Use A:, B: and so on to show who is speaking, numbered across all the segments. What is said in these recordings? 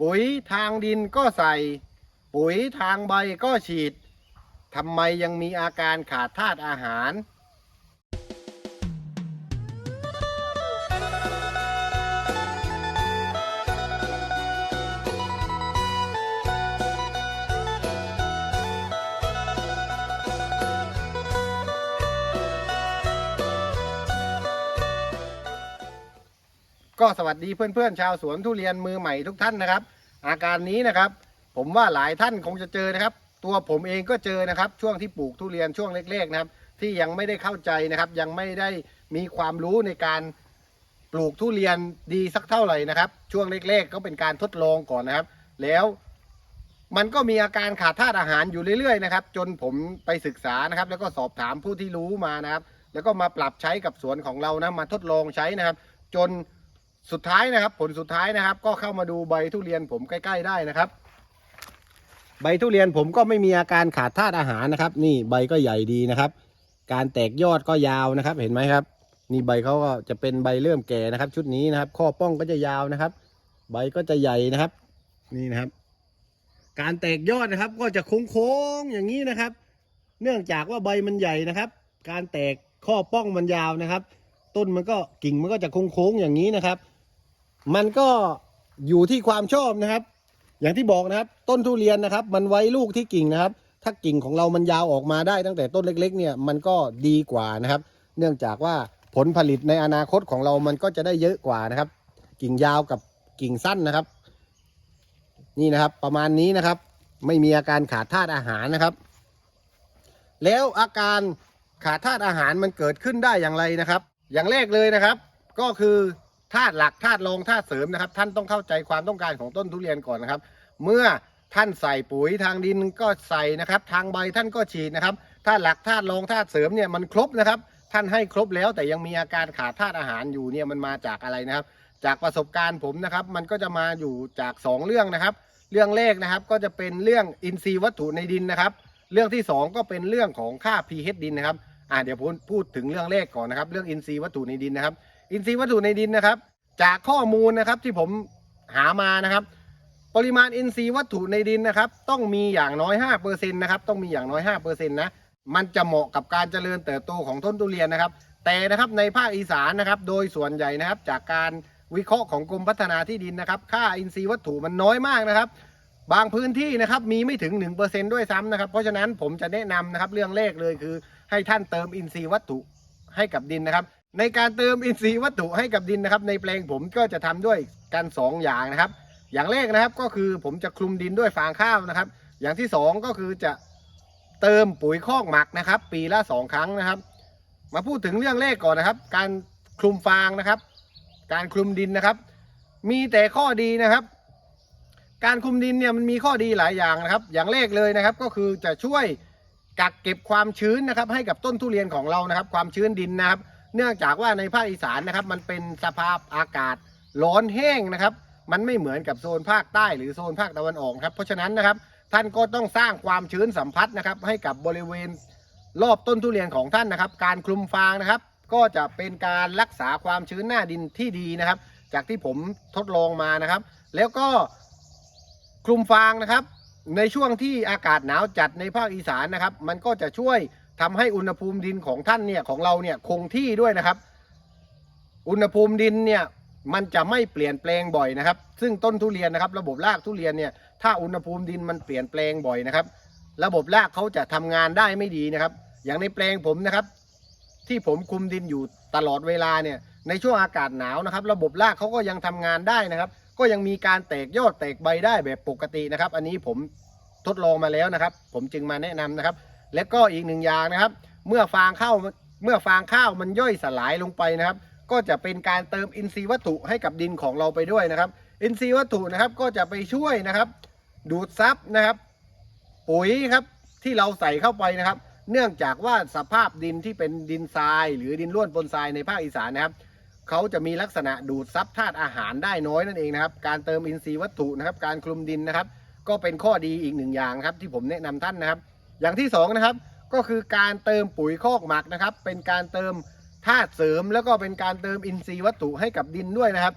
A: ปุ๋ยทางดินก็ใส่ ปุ๋ยทางใบก็ฉีดทำไมยังมีอาการขาดธาตุอาหาร ก็สวัสดีเพื่อนๆชาวสวนทุเรียนมือใหม่ทุกท่านนะครับ อาการนี้นะครับ ผมว่าหลายท่านคงจะเจอนะครับ ตัวผมเองก็เจอนะครับ ช่วงที่ปลูกทุเรียนช่วงเล็กๆนะครับ ที่ยังไม่ได้เข้าใจนะครับ ยังไม่ได้มีความรู้ในการปลูกทุเรียนดีสักเท่าไหร่นะครับ ช่วงเล็กๆ ก็เป็นการทดลองก่อนนะครับ แล้วมันก็มีอาการขาดธาตุอาหารอยู่เรื่อยๆนะครับ จนผมไปศึกษานะครับ แล้วก็สอบถามผู้ที่รู้มานะครับ แล้วก็มาปรับใช้กับสวนของเรานะมาทดลองใช้นะครับ จน สุดท้ายนะครับ ผลสุดท้ายนะครับ ก็เข้ามาดูใบทุเรียนผมใกล้ ๆ ได้นะครับ ใบทุเรียนผมก็ไม่มีอาการขาดธาตุอาหารนะครับ นี่ใบก็ใหญ่ดีนะครับ การแตกยอดก็ยาวนะครับ เห็นไหมครับ นี่ใบเขาก็จะเป็นใบเริ่มแก่นะครับ ชุดนี้นะครับ ข้อป้องก็จะยาวนะครับ ใบก็จะใหญ่นะครับ นี่นะครับ การแตกยอดนะครับ ก็จะโค้งๆอย่างนี้นะครับ เนื่องจากว่าใบมันใหญ่นะครับ การแตกข้อป้องมันยาวนะครับ ต้นมันก็กิ่งมันก็จะโค้งๆอย่างนี้นะครับ มันก็อยู่ที่ความชอบนะครับ อย่างที่บอกนะครับ ต้นทุเรียนนะครับ มันไว้ลูกที่กิ่งนะครับ ถ้ากิ่งของเรามันยาวออกมาได้ตั้งแต่ต้นเล็ก ๆ เนี่ยมันก็ดีกว่านะครับ เนื่องจากว่าผลผลิตในอนาคตของเรามันก็จะได้เยอะกว่านะครับ กิ่งยาวกับกิ่งสั้นนะครับ นี่นะครับ ประมาณนี้นะครับ ไม่มีอาการขาดธาตุอาหารนะครับ แล้วอาการขาดธาตุอาหารมันเกิดขึ้นได้อย่างไรนะครับ อย่างแรกเลยนะครับ ก็คือ ธาตุหลักธาตุรองธาตุเสริมนะครับ ท่านต้องเข้าใจความต้องการของต้นทุเรียนก่อนนะครับ เมื่อท่านใส่ปุ๋ยทางดินก็ใส่นะครับ ทางใบท่านก็ฉีดนะครับธาตุหลักธาตุรองธาตุเสริมเนี่ยมันครบนะครับ ท่านให้ครบแล้วแต่ยังมีอาการขาดธาตุอาหารอยู่เนี่ยมันมาจากอะไรนะครับ จากประสบการณ์ผมนะครับ มันก็จะมาอยู่จากสองเรื่องนะครับ เรื่องแรกนะครับก็จะเป็นเรื่องอินทรีย์วัตถุในดินนะครับ เรื่องที่สองก็เป็นเรื่องของค่า pH ดินนะครับอ่าเดี๋ยวผมพูดถึงเรื่องแรกก่อนนะครับ เรื่องอินทรีย์วัตถุในดินนะครับ อินทรีย์วัตถุในดินนะครับ จากข้อมูลนะครับที่ผมหามานะครับ ปริมาณอินทรีย์วัตถุในดินนะครับ ต้องมีอย่างน้อย5%นะครับต้องมีอย่างน้อย5%นะมันจะเหมาะกับการเจริญเติบโตของต้นทุเรียนนะครับ แต่นะครับในภาคอีสานนะครับ โดยส่วนใหญ่นะครับ จากการวิเคราะห์ของกรมพัฒนาที่ดินนะครับ ค่าอินทรีย์วัตถุมันน้อยมากนะครับ บางพื้นที่นะครับมีไม่ถึง 1%ด้วยซ้ำนะครับ เพราะฉะนั้นผมจะแนะนำนะครับเรื่องแรกเลยคือ ให้ท่านเติมอินทรีย์วัตถุให้กับดินนะครับ ในการเติมอินทรีย์วัตถุให้กับดินนะครับ ในแปลงผมก็จะทำด้วยกัน 2 อย่างนะครับ อย่างแรกนะครับก็คือผมจะคลุมดินด้วยฟางข้าวนะครับ อย่างที่สองก็คือจะเติมปุ๋ยคอกหมักนะครับ ปีละสองครั้งนะครับ มาพูดถึงเรื่องแรกก่อนนะครับ การคลุมฟางนะครับ การคลุมดินนะครับ มีแต่ข้อดีนะครับ การคลุมดินเนี่ยมันมีข้อดีหลายอย่างนะครับ อย่างแรกเลยนะครับก็คือจะช่วยกักเก็บความชื้นนะครับ ให้กับต้นทุเรียนของเรานะครับ ความชื้นดินนะครับ เนื่องจากว่าในภาคอีสานนะครับ มันเป็นสภาพอากาศร้อนแห้งนะครับ มันไม่เหมือนกับโซนภาคใต้หรือโซนภาคตะวันออกครับ เพราะฉะนั้นนะครับ ท่านก็ต้องสร้างความชื้นสัมผัสนะครับ ให้กับบริเวณรอบต้นทุเรียนของท่านนะครับ การคลุมฟางนะครับ ก็จะเป็นการรักษาความชื้นหน้าดินที่ดีนะครับ จากที่ผมทดลองมานะครับ แล้วก็คลุมฟางนะครับ ในช่วงที่อากาศหนาวจัดในภาคอีสานนะครับ มันก็จะช่วย ทำให้อุณหภูมิดินของท่านเนี่ยของเราเนี่ยคงที่ด้วยนะครับ อุณหภูมิดินเนี่ยมันจะไม่เปลี่ยนแปลงบ่อยนะครับ ซึ่งต้นทุเรียนนะครับ ระบบรากทุเรียนเนี่ยถ้าอุณหภูมิดินมันเปลี่ยนแปลงบ่อยนะครับ ระบบรากเขาจะทำงานได้ไม่ดีนะครับ อย่างในแปลงผมนะครับ ที่ผมคุมดินอยู่ตลอดเวลาเนี่ยในช่วงอากาศหนาวนะครับ ระบบรากเขาก็ยังทำงานได้นะครับ ก็ยังมีการแตกยอดแตกใบได้แบบปกตินะครับ อันนี้ผมทดลองมาแล้วนะครับ ผมจึงมาแนะนำนะครับ และก็อีกหนึ่งอย่างนะครับ เมื่อฟางข้าวเมื่อฟางข้าวมันย่อยสลายลงไปนะครับ ก็จะเป็นการเติมอินทรีย์วัตถุให้กับดินของเราไปด้วยนะครับ อินทรีย์วัตถุนะครับก็จะไปช่วยนะครับ ดูดซับนะครับปุ๋ยครับที่เราใส่เข้าไปนะครับ เนื่องจากว่าสภาพดินที่เป็นดินทราย หรือดินร่วนปนทรายในภาคอีสานนะครับเขาจะมีลักษณะดูดซับธาตุอาหารได้น้อยนั่นเองนะครับ การเติมอินทรีย์วัตถุนะครับ การคลุมดินนะครับ ก็เป็นข้อดีอีกหนึ่งอย่างครับที่ผมแนะนำท่านนะครับ อย่างที่สองนะครับก็คือการเติมปุ๋ยคอกหมักนะครับ เป็นการเติมธาตุเสริม แล้วก็เป็นการเติมอินทรีย์วัตถุให้กับดินด้วยนะครับ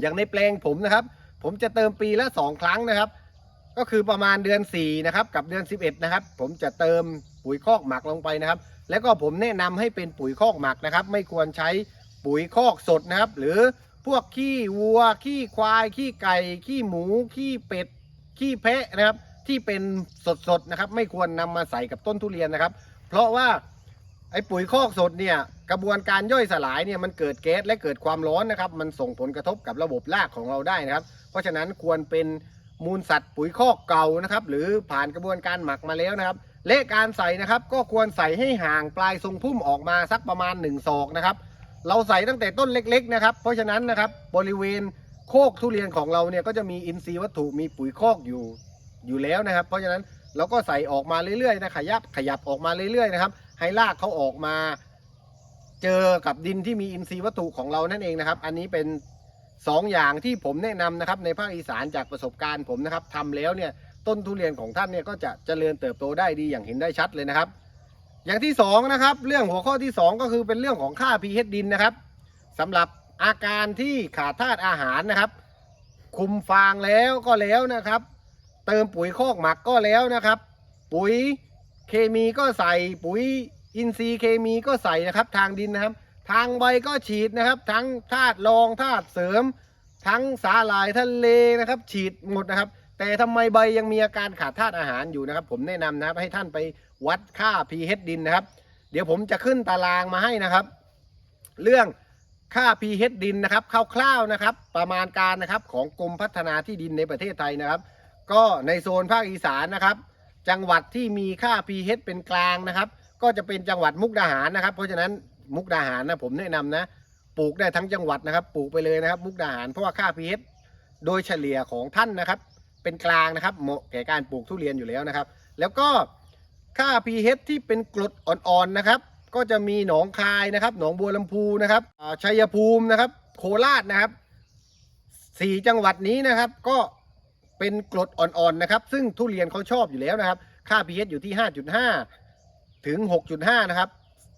A: อย่างในแปลงผมนะครับ ผมจะเติมปีละ 2 ครั้งนะครับ ก็คือประมาณเดือน4นะครับกับเดือน 11นะครับผมจะเติมปุ๋ยคอกหมักลงไปนะครับ แล้วก็ผมแนะนำให้เป็นปุ๋ยคอกหมักนะครับ ไม่ควรใช้ปุ๋ยคอกสดนะครับ หรือพวกขี้วัว ขี้ควาย ขี้ไก่ ขี้หมู ขี้เป็ด ขี้แพะนะครับ ที่เป็นสดๆนะครับ ไม่ควรนำมาใส่กับต้นทุเรียนนะครับ เพราะว่าไอ้ปุ๋ยคอกสดเนี่ยกระบวนการย่อยสลายเนี่ยมันเกิดแก๊สและเกิดความร้อนนะครับ มันส่งผลกระทบกับระบบรากของเราได้นะครับ เพราะฉะนั้นควรเป็นมูลสัตว์ปุ๋ยคอกเก่านะครับ หรือผ่านกระบวนการหมักมาแล้วนะครับ และการใส่นะครับก็ควรใส่ให้ห่างปลายทรงพุ่มออกมาสักประมาณ1ศอกนะครับเราใส่ตั้งแต่ต้นเล็กๆนะครับ เพราะฉะนั้นนะครับบริเวณโคกทุเรียนของเราเนี่ยก็จะมีอินทรีย์วัตถุมีปุ๋ยคอกอยู่ อยู่แล้วนะครับ เพราะฉะนั้นเราก็ใส่ออกมาเรื่อยๆนะขยับขยับออกมาเรื่อยๆนะครับ ให้รากเขาออกมา เจอกับดินที่มีอินทรีย์วัตถุของเรานั่นเองนะครับ อันนี้เป็นสองอย่างที่ผมแนะนำนะครับในภาคอีสานจากประสบการณ์ผมนะครับทำแล้วเนี่ยต้นทุเรียนของท่านเนี่ยก็จะเจริญเติบโตได้ดีอย่างเห็นได้ชัดเลยนะครับ อย่างที่สองนะครับเรื่องหัวข้อที่สองก็คือเป็นเรื่องของค่า pH ดินนะครับสำหรับอาการที่ขาดธาตุอาหารนะครับ คุมฟางแล้วก็แล้วนะครับ เติมปุ๋ยคอกหมักก็แล้วนะครับ ปุ๋ยเคมีก็ใส่ปุ๋ยอินทรีย์เคมีก็ใส่นะครับ ทางดินนะครับ ทางใบก็ฉีดนะครับ ทั้งธาตุรองธาตุเสริม ทั้งสาหร่ายทะเลนะครับ ฉีดหมดนะครับ แต่ทำไมใบยังมีอาการขาดธาตุอาหารอยู่นะครับ ผมแนะนำนะครับให้ท่านไปวัดค่า pH ดินนะครับ เดี๋ยวผมจะขึ้นตารางมาให้นะครับ เรื่องค่า pH ดินนะครับคร่าวๆนะครับ ประมาณการนะครับของกรมพัฒนาที่ดินในประเทศไทยนะครับ ก็ในโซนภาคอีสานนะครับ จังหวัดที่มีค่า pH เป็นกลางนะครับ ก็จะเป็นจังหวัดมุกดาหารนะครับ เพราะฉะนั้นมุกดาหารนะผมแนะนำนะปลูกได้ทั้งจังหวัดนะครับปลูกไปเลยนะครับ มุกดาหารเพราะว่าค่า pH โดยเฉลี่ยของท่านนะครับ เป็นกลางนะครับเหมาะแก่การปลูกทุเรียนอยู่แล้วนะครับ แล้วก็ค่า pH ที่เป็นกรดอ่อนๆนะครับ ก็จะมีหนองคายนะครับ หนองบัวลำพูนะครับชัยภูมินะครับ โคราชนะครับสี่จังหวัดนี้นะครับก็ เป็นกรดอ่อนๆนะครับ ซึ่งทุเรียนเขาชอบอยู่แล้วนะครับ ค่า pH อยู่ที่ 5.5 ถึง 6.5 นะครับ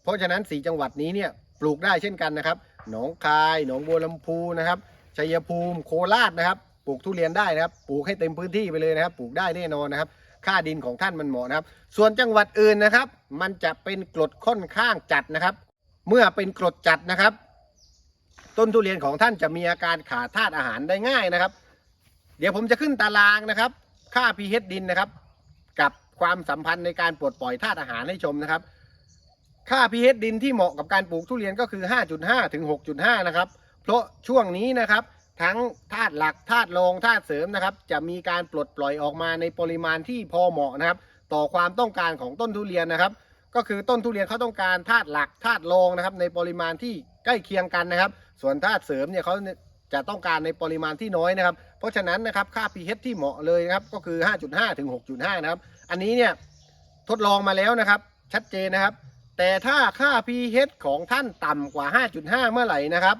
A: เพราะฉะนั้น 4 จังหวัดนี้เนี่ยปลูกได้เช่นกันนะครับ หนองคาย หนองบัวลำพูนะครับ ชัยภูมิ โคราชนะครับ ปลูกทุเรียนได้นะครับ ปลูกให้เต็มพื้นที่ไปเลยนะครับ ปลูกได้แน่นอนนะครับ ค่าดินของท่านมันเหมาะนะครับ ส่วนจังหวัดอื่นนะครับ มันจะเป็นกรดค่อนข้างจัดนะครับ เมื่อเป็นกรดจัดนะครับ ต้นทุเรียนของท่านจะมีอาการขาดธาตุอาหารได้ง่ายนะครับ เดี๋ยวผมจะขึ้นตารางนะครับ ค่า pH ดินนะครับ กับความสัมพันธ์ในการปลดปล่อยธาตุอาหารให้ชมนะครับ ค่า pH ดินที่เหมาะกับการปลูกทุเรียนก็คือ 5.5 ถึง 6.5 นะครับ เพราะช่วงนี้นะครับทั้งธาตุหลักธาตุรองธาตุเสริมนะครับ จะมีการปลดปล่อยออกมาในปริมาณที่พอเหมาะนะครับ ต่อความต้องการของต้นทุเรียนนะครับ ก็คือต้นทุเรียนเขาต้องการธาตุหลักธาตุรองนะครับ ในปริมาณที่ใกล้เคียงกันนะครับ ส่วนธาตุเสริมเนี่ยเขา จะต้องการในปริมาณที่น้อยนะครับ เพราะฉะนั้นนะครับค่า pH ที่เหมาะเลยนะครับก็คือ 5.5 ถึง 6.5 นะครับ อันนี้เนี่ยทดลองมาแล้วนะครับ ชัดเจนนะครับ แต่ถ้าค่า pH ของท่านต่ำกว่า 5.5 เมื่อไหร่นะครับ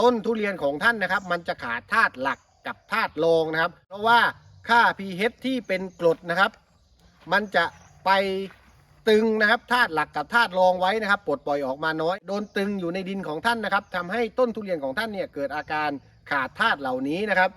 A: ต้นทุเรียนของท่านนะครับ มันจะขาดธาตุหลักกับธาตุรองนะครับ เพราะว่าค่า pH ที่เป็นกรดนะครับ มันจะไป ตึงนะครับธาตุหลักกับธาตุรองไว้นะครับปลดปล่อยออกมาน้อย โดนตึงอยู่ในดินของท่านนะครับทำให้ต้นทุเรียนของท่านเนี่ยเกิดอาการขาดธาตุเหล่านี้นะครับ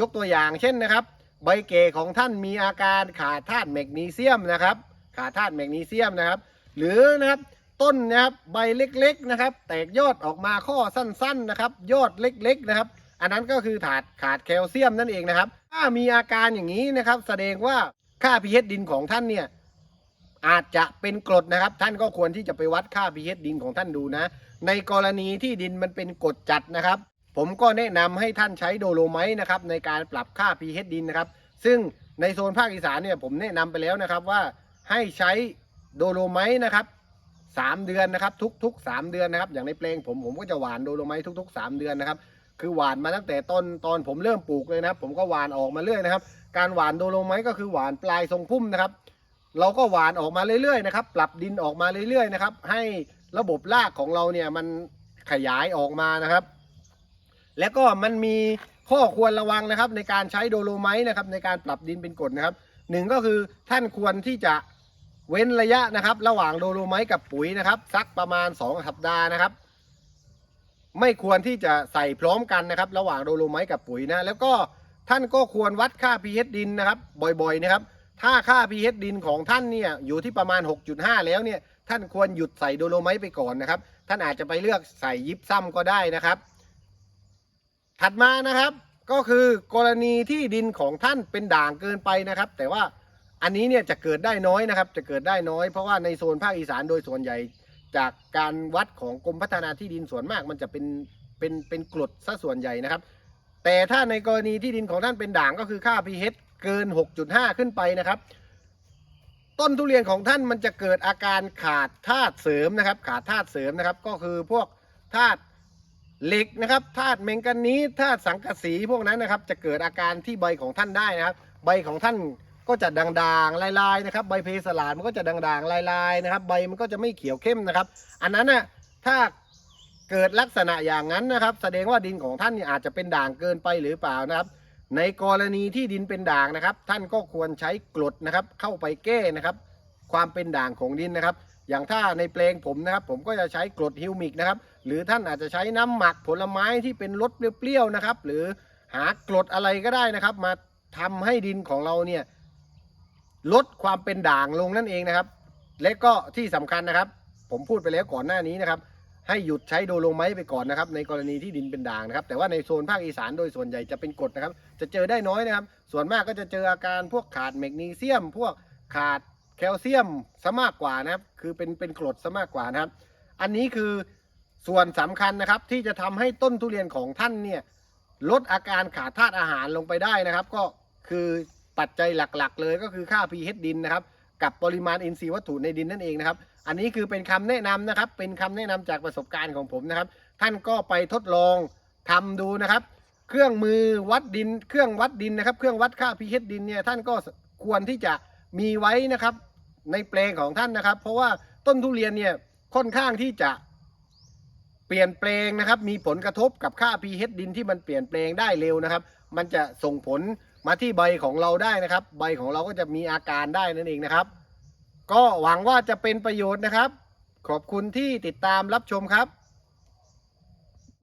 A: ยกตัวอย่างเช่นนะครับ ใบเกของท่านมีอาการขาดธาตุแมกนีเซียมนะครับ ขาดธาตุแมกนีเซียมนะครับ หรือนะครับต้นนะครับใบเล็กๆนะครับ แตกยอดออกมาข้อสั้นๆนะครับ ยอดเล็กๆนะครับ อันนั้นก็คือขาดขาดแคลเซียมนั่นเองนะครับ ถ้ามีอาการอย่างนี้นะครับ แสดงว่าค่า pH ดินของท่านเนี่ย อาจจะเป็นกรดนะครับ ท่านก็ควรที่จะไปวัดค่า pH ดินของท่านดูนะ ในกรณีที่ดินมันเป็นกรดจัดนะครับ ผมก็แนะนำให้ท่านใช้โดโลไมต์นะครับในการปรับค่า pH ดินนะครับ ซึ่งในโซนภาคอีสานเนี่ยผมแนะนำไปแล้วนะครับว่าให้ใช้โดโลไมต์นะครับสามเดือนนะครับ ทุกๆ 3 เดือนนะครับ อย่างในเพลงผมผมก็จะหวานโดโลไมต์ทุก ๆ 3 เดือนนะครับคือหวานมาตั้งแต่ต้นตอนผมเริ่มปลูกเลยนะครับ ผมก็หวานออกมาเรื่อยนะครับ การหวานโดโลไมต์ก็คือหวานปลายทรงพุ่มนะครับ เราก็หวานออกมาเรื่อยๆนะครับ ปรับดินออกมาเรื่อยๆนะครับ ให้ระบบรากของเราเนี่ยมันขยายออกมานะครับ แล้วก็มันมีข้อควรระวังนะครับ ในการใช้โดโลไมต์นะครับ ในการปรับดินเป็นกรดนะครับหนึ่งก็คือท่านควรที่จะเว้นระยะนะครับ ระหว่างโดโลไมต์กับปุ๋ยนะครับ สักประมาณ 2 สัปดาห์นะครับ ไม่ควรที่จะใส่พร้อมกันนะครับ ระหว่างโดโลไมต์กับปุ๋ยนะแล้วก็ท่านก็ควรวัดค่า pH ดินนะครับ บ่อยๆนะครับ ถ้าค่า pH ดินของท่านเนี่ยอยู่ที่ประมาณ 6.5 แล้วเนี่ยท่านควรหยุดใส่โดโลไมต์ไปก่อนนะครับ ท่านอาจจะไปเลือกใส่ยิปซัมก็ได้นะครับ ถัดมานะครับก็คือกรณีที่ดินของท่านเป็นด่างเกินไปนะครับ แต่ว่าอันนี้เนี่ยจะเกิดได้น้อยนะครับ จะเกิดได้น้อยเพราะว่าในโซนภาคอีสานโดยส่วนใหญ่ จากการวัดของกรมพัฒนาที่ดินส่วนมาก มันจะเป็นเป็นเป็นกรดซะส่วนใหญ่นะครับ แต่ถ้าในกรณีที่ดินของท่านเป็นด่างก็คือค่า pH เกิน 6.5 ขึ้นไปนะครับ ต้นทุเรียนของท่านมันจะเกิดอาการขาดธาตุเสริมนะครับ ขาดธาตุเสริมนะครับ ก็คือพวกธาตุเหล็กนะครับธาตุแมงกานีธาตุสังกะสีพวกนั้นนะครับ จะเกิดอาการที่ใบของท่านได้นะครับ ใบของท่านก็จะด่างๆลายๆนะครับใบเพสลาดมันก็จะด่างๆลายๆนะครับ ใบมันก็จะไม่เขียวเข้มนะครับ อันนั้นน่ะถ้า เกิดลักษณะอย่างนั้นนะครับ แสดงว่าดินของท่านเนี่ยอาจจะเป็นด่างเกินไปหรือเปล่านะครับ ในกรณีที่ดินเป็นด่างนะครับ ท่านก็ควรใช้กรดนะครับ เข้าไปแก้นะครับ ความเป็นด่างของดินนะครับ อย่างถ้าในเปลงผมนะครับ ผมก็จะใช้กรดฮิวมิกนะครับ หรือท่านอาจจะใช้น้ำหมักผลไม้ที่เป็นรสเปรี้ยวๆนะครับ หรือหากรดอะไรก็ได้นะครับ มาทำให้ดินของเราเนี่ยลดความเป็นด่างลงนั่นเองนะครับ และก็ที่สำคัญนะครับ ผมพูดไปแล้วก่อนหน้านี้นะครับ ให้หยุดใช้โดโลไมต์ไปก่อนนะครับในกรณีที่ดินเป็นด่างนะครับแต่ว่าในโซนภาคอีสานโดยส่วนใหญ่จะเป็นกรดนะครับจะเจอได้น้อยนะครับ ส่วนมากก็จะเจออาการพวกขาดแมกนีเซียม พวกขาดแคลเซียมซะมากกว่านะครับ คือเป็นเป็นกรดซะมากกว่านะครับ อันนี้คือส่วนสำคัญนะครับที่จะทำให้ต้นทุเรียนของท่านเนี่ยลดอาการขาดธาตุอาหารลงไปได้นะครับ ก็คือปัจจัยหลักๆ เลยก็คือค่า pH ดินนะครับ กับปริมาณอินทรีย์วัตถุในดินนั่นเองนะครับ อันนี้คือเป็นคำแนะนำนะครับ เป็นคำแนะนำจากประสบการณ์ของผมนะครับ ท่านก็ไปทดลองทำดูนะครับ เครื่องมือวัดดิน เครื่องวัดดินนะครับ เครื่องวัดค่า pH ดินเนี่ยท่านก็ควรที่จะมีไว้นะครับ ในแปลงของท่านนะครับ เพราะว่าต้นทุเรียนเนี่ยค่อนข้างที่จะเปลี่ยนแปลงนะครับ มีผลกระทบกับค่า pH ดินที่มันเปลี่ยนแปลงได้เร็วนะครับ มันจะส่งผลมาที่ใบของเราได้นะครับ ใบของเราก็จะมีอาการได้นั่นเองนะครับ ก็หวังว่าจะเป็นประโยชน์นะครับ ขอบคุณที่ติดตามรับชมครับ